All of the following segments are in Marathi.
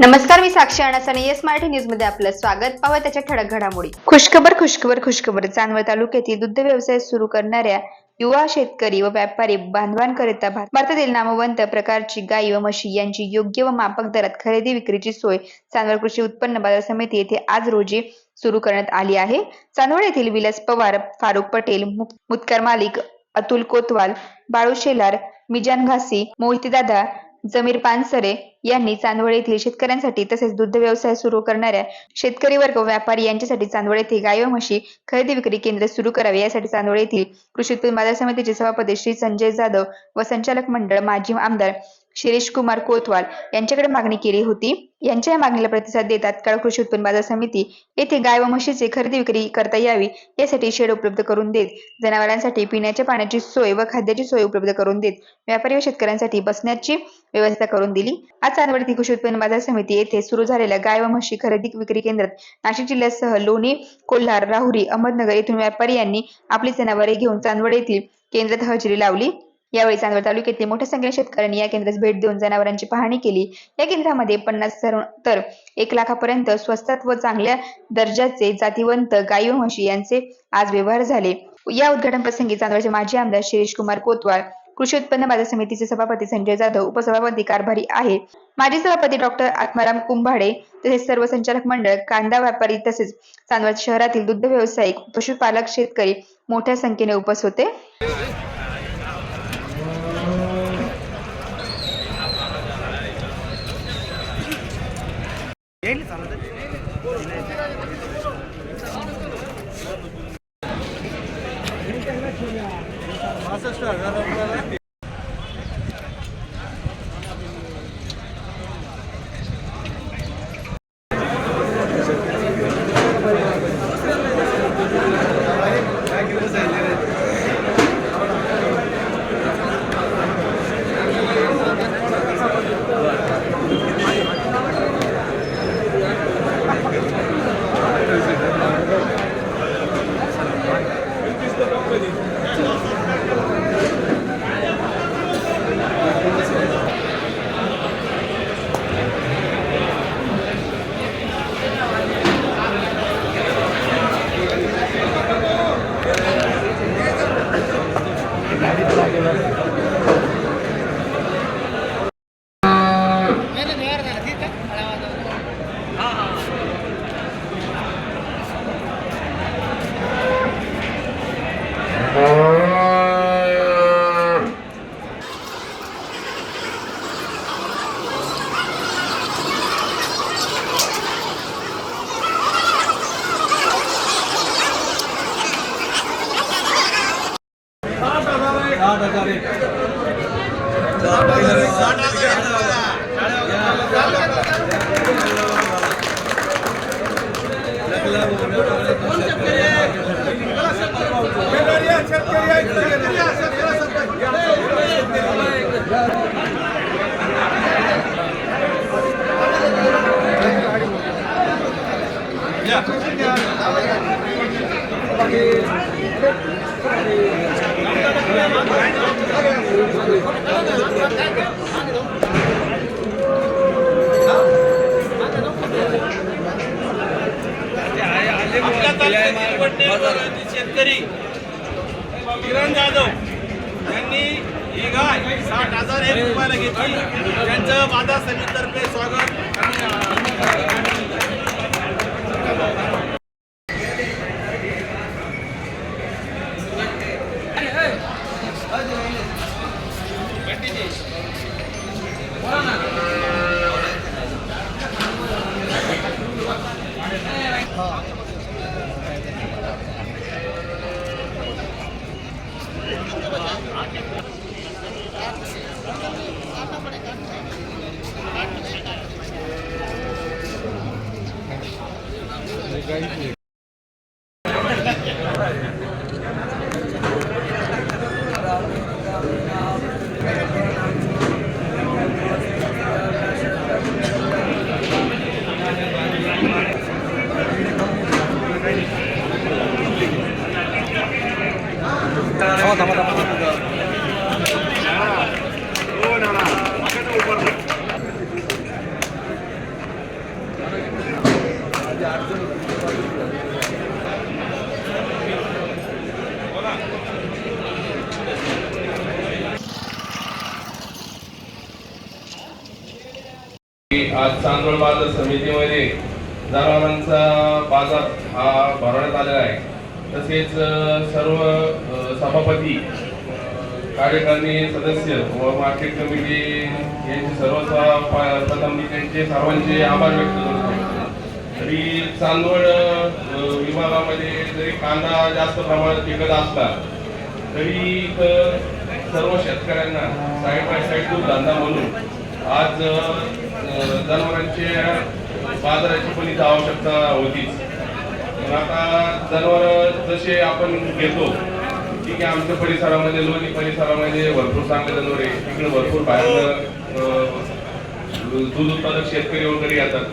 नमस्कार मी साक्षी अणस आणि येस मराठी न्यूजमध्ये आपलं स्वागत. पाहूया त्याच्या ठळक घडामोडी. खुशखबर खुशखबर खुशखबर. चांदवड तालुक्यातील दुग्ध व्यवसाय सुरू करणाऱ्या युवा शेतकरी व व्यापारी बांधवांकरिता भारतातील नामवंत प्रकारची गाई व म्हशी यांची योग्य व मापक दरात खरेदी विक्रीची सोय चांदवड कृषी उत्पन्न बाजार समिती येथे आज रोजी सुरू करण्यात आली आहे. चांदवड येथील विलास पवार फारुक पटेल मुतकर मालिक अतुल कोतवाल बाळू शेलार मिजान घासी मोहितदादा जमीर पानसरे यांनी चांदवड येथील शेतकऱ्यांसाठी तसेच दुग्ध व्यवसाय सुरू करणाऱ्या शेतकरी वर्ग व्यापारी यांच्यासाठी चांदवड येथे गाय व म्हशी खरेदी विक्री केंद्र सुरू करावे. यासाठी चांदवड येथील कृषी उत्पन्न बाजार समितीचे सभापती श्री संजय जाधव व संचालक मंडळ माजी आमदार शिरीष कुमार कोतवाल यांच्याकडे मागणी केली होती. यांच्या या मागणीला प्रतिसाद देत तात्काळ कृषी उत्पन्न बाजार समिती येथे गाय व म्हशीची खरेदी विक्री करता यावी यासाठी शेड उपलब्ध करून देत जनावरांसाठी पिण्याच्या पाण्याची सोय व खाद्याची सोय उपलब्ध करून देत व्यापारी व शेतकऱ्यांसाठी बसण्याची व्यवस्था करून दिली. आज चांदवडती कृषी उत्पन्न बाजार समिती येथे सुरू झालेल्या गाय व म्हशी खरेदी विक्री केंद्रात नाशिक जिल्ह्यासह लोणी कोल्हार राहुरी अहमदनगर येथून व्यापारी यांनी आपली जनावरे घेऊन चांदवड येथील केंद्रात हजेरी लावली. यावेळी चांदवड तालुक्यातील मोठ्या संख्येने शेतकऱ्यांनी या केंद्रास भेट देऊन जनावरांची पाहणी केली. या केंद्रामध्ये पन्नास हजार तर एक लाखापर्यंत स्वस्तात व चांगल्या दर्जाचे जातीवंत गाई व म्हशी यांचे आज व्यवहार झाले. या उद्घाटन प्रसंगी चांदवडचे माजी आमदार शिरीष कुमार कोतवाल कृषी उत्पन्न बाजार समितीचे सभापती संजय जाधव उपसभापती कारभारी आहे. माजी सभापती डॉक्टर आत्माराम कुंभाडे तसेच सर्व संचालक मंडळ कांदा व्यापारी तसेच चांदवड शहरातील दुग्ध व्यावसायिक पशुपालक शेतकरी मोठ्या संख्येने उपस्थित होते. शेतकरी किरण जाधव यांनी ही गाय साठ हजार एक रुपयाला घेतली. त्यांचं बाजार समितीतर्फे स्वागत. Thank you. Sama-sama. आज चांदोळ बाजार समितीमध्ये जनावरांचा बाजार हा भरवण्यात आलेला आहे. तसेच सर्व सभापती कार्यकारिणी सदस्य व मार्केट कमिटी यांचे सर्व प्रथम मी त्यांचे सर्वांचे आभार व्यक्त करतो. तरी चांदवड विभागामध्ये जरी कांदा जास्त प्रमाणात पिकत असला तरी सर्व शेतकऱ्यांना साईड बाय साईड दूध धंदा म्हणून आज जनावरांच्या बाजाराची पण इथं आवश्यकता होतीच. पण आता जनावर जसे आपण घेतो ठीक आहे आमच्या परिसरामध्ये लोणी परिसरामध्ये भरपूर चांगले जनावर आहे. तिकडे भरपूर बाहेर दूध उत्पादक शेतकरी वगैरे येतात.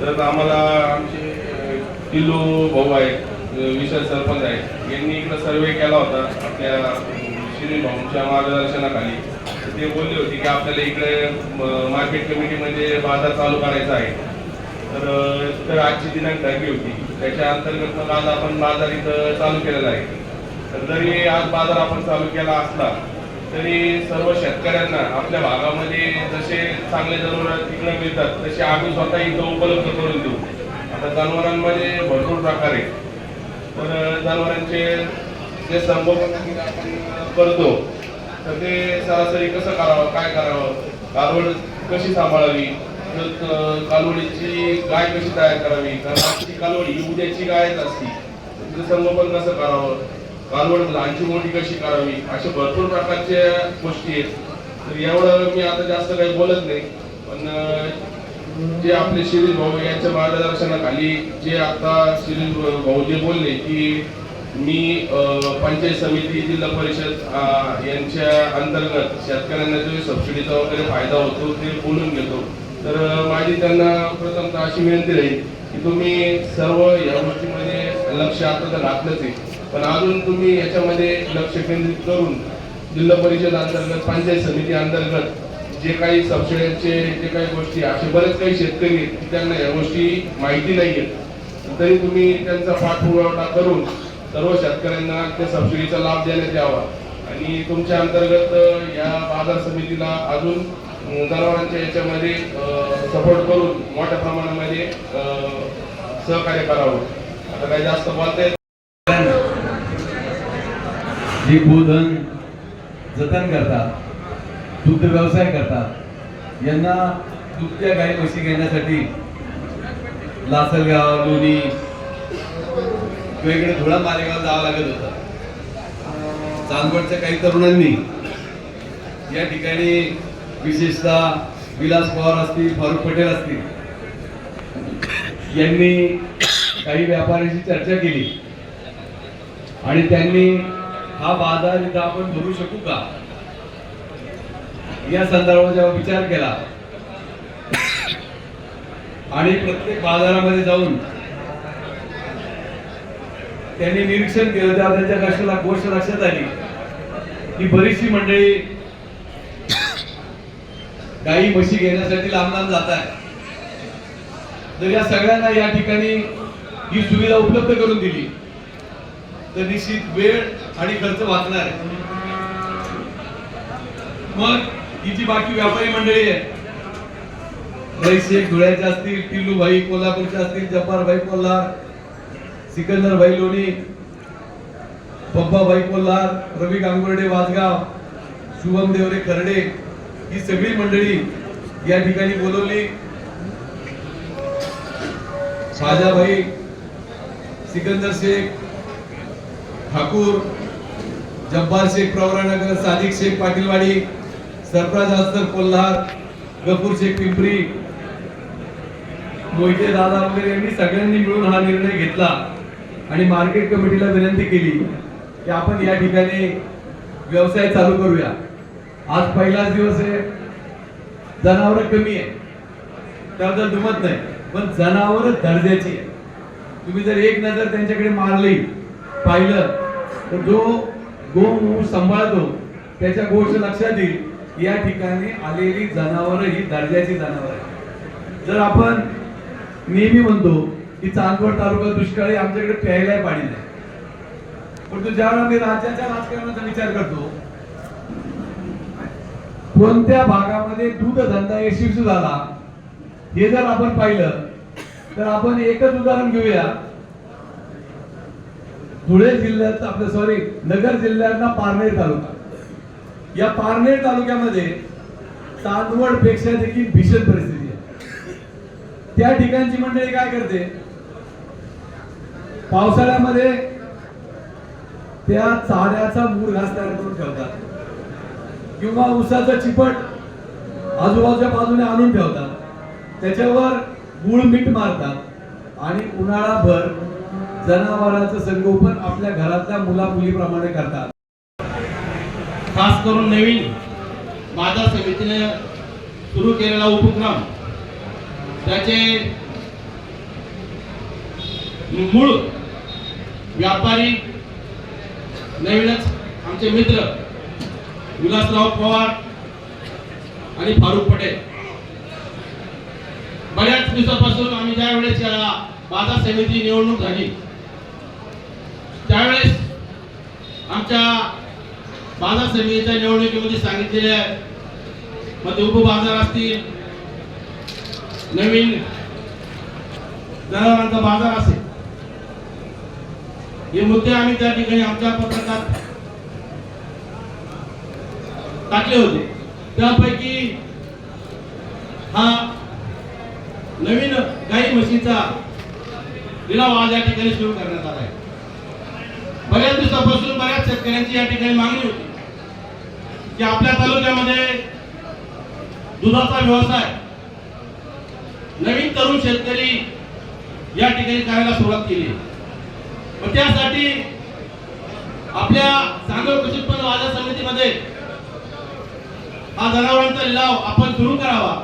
तर आम्हाला आमचे किल्लो भाऊ आहेत विशाल सरपंच आहेत. यांनी इकडं सर्वे केला होता आपल्या श्री भाऊंच्या मार्गदर्शनाखाली. ते बोलले होते की आपल्याला इकडे मार्केट कमिटीमध्ये बाजार चालू करायचा आहे. तर तर आजची दिनांक दहावी होती. त्याच्या अंतर्गत मग आज आपण बाजार इथं चालू केलेला आहे. तर जरी आज बाजार आपण चालू केला असला तरी सर्व शेतकऱ्यांना आपल्या भागामध्ये जसे चांगले जनावर तिकडे मिळतात तसे आम्ही स्वतः इथं उपलब्ध करून देऊ. आता जनावरांमध्ये भरपूर प्रकार आहे तर जनावरांचे जे संगोपन करतो तर ते सरासरी कसं करावं काय करावं? कालवड कशी सांभाळावी? कालवडीची गाय कशी तयार करावी? कारण आजची कालवडी ही उद्याची गायच असती. तिचं संगोपन कसं करावं? कालवड लहानची मोठी कशी करावी? अशा भरपूर प्रकारच्या गोष्टी आहेत. तर एवढं मी आता जास्त काही बोलत नाही. पण जे आपले शिरीष भाऊ यांच्या मार्गदर्शनाखाली जे आता शिरीष भाऊ जे बोलले की मी पंचायत समिती जिल्हा परिषद यांच्या अंतर्गत शेतकऱ्यांना जो सबसिडीचा वगैरे फायदा होतो ते बोलून घेतो. तर माझी त्यांना प्रथमतः अशी विनंती राहील की तुम्ही सर्व या गोष्टीमध्ये लक्ष आता तर घातलंच आहे. पण अजून तुम्ही याच्यामध्ये लक्ष केंद्रित करून जिल्हा परिषद अंतर्गत पंचायत समिती अंतर्गत जे काही सबसिड्यांचे जे काही गोष्टी असे बरेच काही शेतकरी आहेत त्यांना या गोष्टी माहिती नाही आहेत तरी तुम्ही त्यांचा पाठपुरावा करून सर्व शेतकऱ्यांना त्या सबसिडीचा लाभ देण्यात यावा. आणि तुमच्या अंतर्गत या बाजार समितीला अजून जनावरांच्या याच्यामध्ये सपोर्ट करून मोठ्या प्रमाणामध्ये सहकार्य करावं. आता काही जास्त बोलते जे गोधन जतन करतात दुग्ध व्यवसाय करतात यांना दुभत्या गाई म्हशी घेण्यासाठी लासलगाव लोणी वेगळे धुळा मालेगाव जावं लागत होतं. चांदवडच्या काही तरुणांनी या ठिकाणी विशेषतः विलास पवार असतील फारुख पटेल असतील यांनी काही व्यापाऱ्यांशी चर्चा केली. आणि त्यांनी हा बाजार इथं आपण भरू शकू का? या संदर्भात जेव्हा विचार केला आणि प्रत्येक बाजारामध्ये जाऊन त्यांनी निरीक्षण केलं तेव्हा त्यांच्या कशाला गोष्ट लक्षात आली. की बरीचशी मंडळी गाई म्हशी घेण्यासाठी लांब लांब जात आहे जर या सगळ्यांना या ठिकाणी ही सुविधा उपलब्ध करून दिली. तर निश्चित वेळ आणि खर्च वाचणार आहे. मग ही जी बाकी व्यापारी मंडळी आहे भाई शेख असतील टिल्लू भाई कोल्हापूरचे असतील जब्बार भाई कोल्हार सिकंदर भाई लोणी बब्बा भाई कोल्हार रवी गांगुर्डे वाजगाव शुभम देवरे खर्डे ही सगळी मंडळी या ठिकाणी बोलवली. शाजाभाई सिकंदर शेख ठाकूर जब्बार शेख प्रवरानगर सादिक शेख पाटीलवाडी सरफराज अस्तर कोल्हार गफूर शेख पिंपरी मोहिते दादा वगैरे यांनी सगळ्यांनी मिळून हा निर्णय घेतला. आणि मार्केट कमिटीला विनंती केली की आपण या ठिकाणी व्यवसाय चालू करूया. आज पहिलाच दिवस आहे. जनावर कमी आहे. त्याबद्दल दुमत नाही. पण जनावर दर्जाची आहे. तुम्ही जर एक नजर त्यांच्याकडे मारली पाहिलं तर जो गो सांभाळतो त्याच्या गोष्ट लक्षात येईल या ठिकाणी आलेली जनावर ही दर्जाची जनावर आहे जर आपण नेहमी म्हणतो की चांदवड तालुका दुष्काळी आमच्याकडे प्यायलाही पाणी नाही. परंतु ज्यावेळेला मी राज्याच्या राजकारणाचा विचार करतो कोणत्या भागामध्ये दूध धंदा यशस्वी झाला हे जर आपण पाहिलं तर आपण एकच उदाहरण घेऊया. धुळे जिल्ह्यात आपलं सॉरी नगर जिल्ह्यातला पारनेर तालुका. या पारनेर तालुक्यामध्ये चांदवडपेक्षा देखील भीषण परिस्थिती आहे. त्या ठिकाणची मंडळी काय करते? पावसाळ्यामध्ये त्या चाऱ्याचा मूळ घास तयार करून ठेवतात. किंवा उसाचं चिपट आजूबाजूच्या बाजूने आणून ठेवतात. त्याच्यावर गुळ मीठ मारतात. आणि उन्हाळाभर जनावरांचं संगोपन आपल्या घरातल्या मुला मुलीप्रमाणे करतात. खास करून नवीन माझा समितीने सुरू केलेला उपक्रम त्याचे मूळ व्यापारी नवीनच आमचे मित्र विलासराव पवार आणि फारुख पटेल. बऱ्याच दिवसापासून आम्ही ज्या वेळेस या बाजार समिती निवडणूक झाली त्यावेळेस आमच्या बाजार समितीच्या निवडणुकीमध्ये सांगितलेले आहे मग ते उपबाजार असतील नवीन जनावरांचा बाजार असेल हे मुद्दे आम्ही त्या ठिकाणी आमच्या पत्रकात टाकले होते. त्यापैकी हा नवीन गाई म्हशीचा लिलाव आज या ठिकाणी सुरू करण्यात आला आहे. बऱ्याच दिवसापासून बऱ्याच शेतकऱ्यांची या ठिकाणी मागणी होती की आपल्या तालुक्यामध्ये दुधाचा व्यवसाय नवीन तरुण शेतकरी या ठिकाणी करायला सुरुवात केली. मग त्यासाठी आपल्या चांगलं कृषी उत्पन्न बाजार समितीमध्ये हा जनावरांचा लिलाव आपण सुरू करावा.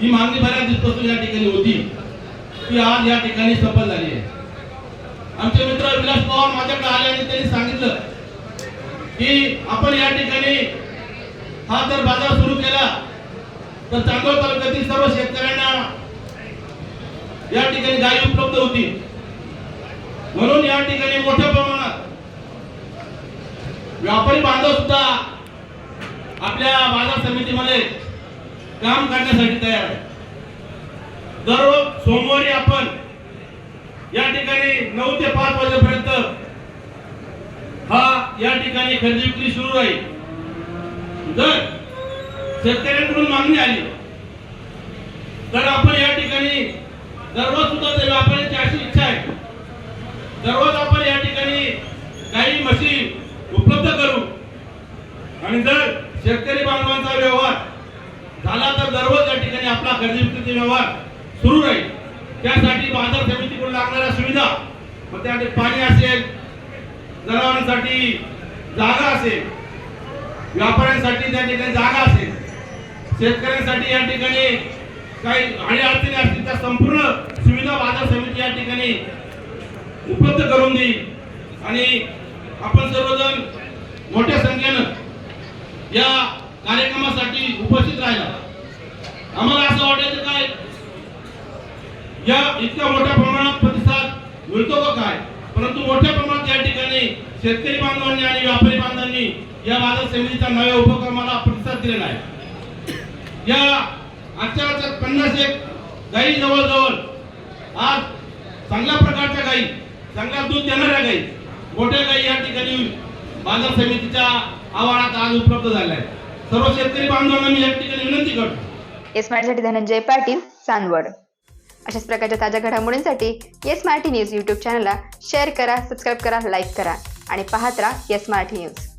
ही मागणी बऱ्याच दिवसापासून या ठिकाणी होती. ती आज या ठिकाणी सफल झाली आहे. आमचे मित्र विलास पवार माझ्याकडे आले आणि त्यांनी सांगितलं की आपण या ठिकाणी हा जर बाजार सुरू केला तर चांदोड तालुक्यातील सर्व शेतकऱ्यांना या ठिकाणी गायी उपलब्ध होती म्हणून या ठिकाणी मोठ्या प्रमाणात व्यापारी बांधव सुद्धा आपल्या बाजार समितीमध्ये काम करण्यासाठी तयार आहे दररोज सोमवारी आपण या ठिकाणी नऊ ते पाच वाजेपर्यंत हा या ठिकाणी खरेदी विक्री सुरू राहील. जर शेतकऱ्यांकडून मागणी आली तर आपण या ठिकाणी दररोज सुद्धा त्या व्यापाऱ्यांची अशी इच्छा आहे दररोज आपण या ठिकाणी काही मशीन उपलब्ध करू. आणि जर शेतकरी बांधवांचा व्यवहार झाला तर दररोज या ठिकाणी आपला खरेदी विक्रीचा व्यवहार सुरू राहील. त्यासाठी बाजार समितीकडून लागणाऱ्या सुविधा मग त्या पाणी असेल जनावरांसाठी जागा असेल व्यापाऱ्यांसाठी त्या ठिकाणी जागा असेल शेतकऱ्यांसाठी या ठिकाणी काही आणि अडचणी असतील त्या संपूर्ण सुविधा बाजार समिती या ठिकाणी उपलब्ध करून देईल. आणि आपण सर्वजण मोठ्या संख्येनं या कार्यक्रमासाठी उपस्थित राहिला. आम्हाला असं वाटायचं काय? या इतक्या मोठ्या प्रमाणात प्रतिसाद मिळतो का काय? परंतु मोठ्या प्रमाणात या ठिकाणी शेतकरी बांधवांनी आणि व्यापारी बांधवांनी या बाजार समितीच्या नव्या उपक्रमाला प्रतिसाद दिलेला आहे या आजच्या आजच्या पन्नास एक गाई जवळजवळ आज चांगल्या प्रकारच्या गाई चांगला दूध देणाऱ्या गाई. मोठ्या गाई या ठिकाणी बाजार समितीच्या आवारात आज उपलब्ध झाल्या आहेत. सर्व शेतकरी बांधवांना मी या ठिकाणी विनंती करतो. येस माझ्यासाठी धनंजय पाटील चांदवड. अशाच प्रकारच्या ताज्या घडामोडींसाठी येस मराठी न्यूज यूट्यूब चॅनलला शेअर करा सबस्क्राईब करा लाईक करा आणि पाहत राहा येस मराठी न्यूज.